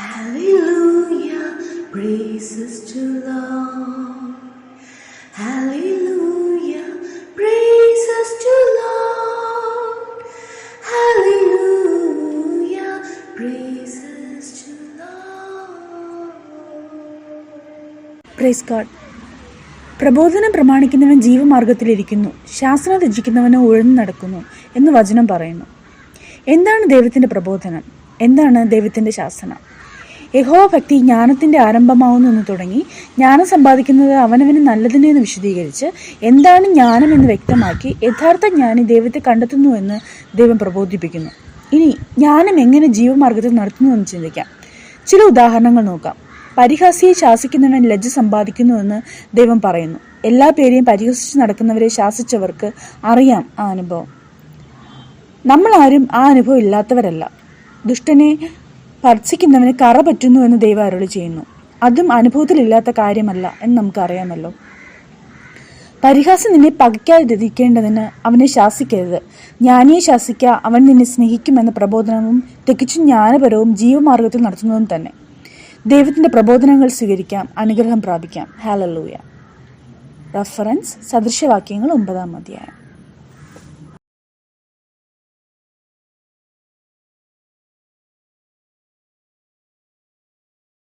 Hallelujah, praises to Lord. Hallelujah, praises to Lord. Hallelujah, praises to Lord. Praise God. പ്രബോധനം പ്രമാണിക്കുന്നവൻ ജീവമാർഗത്തിലിരിക്കുന്നു ശാസ്ത്രം രചിക്കുന്നവന് ഉഴന്നു നടക്കുന്നു എന്ന് വചനം പറയുന്നു എന്താണ് ദൈവത്തിന്റെ പ്രബോധനം എന്താണ് ദൈവത്തിന്റെ ശാസന യഹോവ ഭക്തി ജ്ഞാനത്തിന്റെ ആരംഭമാവുന്നു എന്ന് തുടങ്ങി ജ്ഞാനം സമ്പാദിക്കുന്നത് അവനവന് നല്ലതിനെന്ന് വിശദീകരിച്ച് എന്താണ് ജ്ഞാനം എന്ന് വ്യക്തമാക്കി യഥാർത്ഥ ജ്ഞാനി ദൈവത്തെ കണ്ടെത്തുന്നു എന്ന് ദൈവം പ്രബോധിപ്പിക്കുന്നു. ഇനി ജ്ഞാനം എങ്ങനെ ജീവമാർഗത്തിൽ നടത്തുന്നു എന്ന് ചിന്തിക്കാം. ചില ഉദാഹരണങ്ങൾ നോക്കാം. പരിഹാസിയെ ശാസിക്കുന്നവൻ ലജ്ജ സമ്പാദിക്കുന്നുവെന്ന് ദൈവം പറയുന്നു. എല്ലാ പേരെയും പരിഹസിച്ച് നടക്കുന്നവരെ ശാസിച്ചവർക്ക് അറിയാം ആ അനുഭവം. നമ്മൾ ആരും ആ അനുഭവം ഇല്ലാത്തവരല്ല. ദുഷ്ടനെ ഭർസിക്കുന്നവന് കറ പറ്റുന്നു എന്ന് ദൈവം അരുളി ചെയ്യുന്നു. അതും അനുഭവത്തിലില്ലാത്ത കാര്യമല്ല എന്ന് നമുക്കറിയാമല്ലോ. പരിഹാസം നിന്നെ പകയ്ക്കാതിരിക്കേണ്ടതിന് അവനെ ശാസിക്കരുത്. ജ്ഞാനിയെ ശാസിക്ക അവൻ നിന്നെ സ്നേഹിക്കുമെന്ന പ്രബോധനവും തികച്ചും ജ്ഞാനപരവും ജീവമാർഗത്തിൽ നടത്തുന്നതും തന്നെ. ദൈവത്തിന്റെ പ്രബോധനങ്ങൾ സ്വീകരിക്കാം അനുഗ്രഹം പ്രാപിക്കാം. ഹാലലൂയ റഫറൻസ് സദൃശവാക്യങ്ങൾ ഒമ്പതാം അധ്യായം.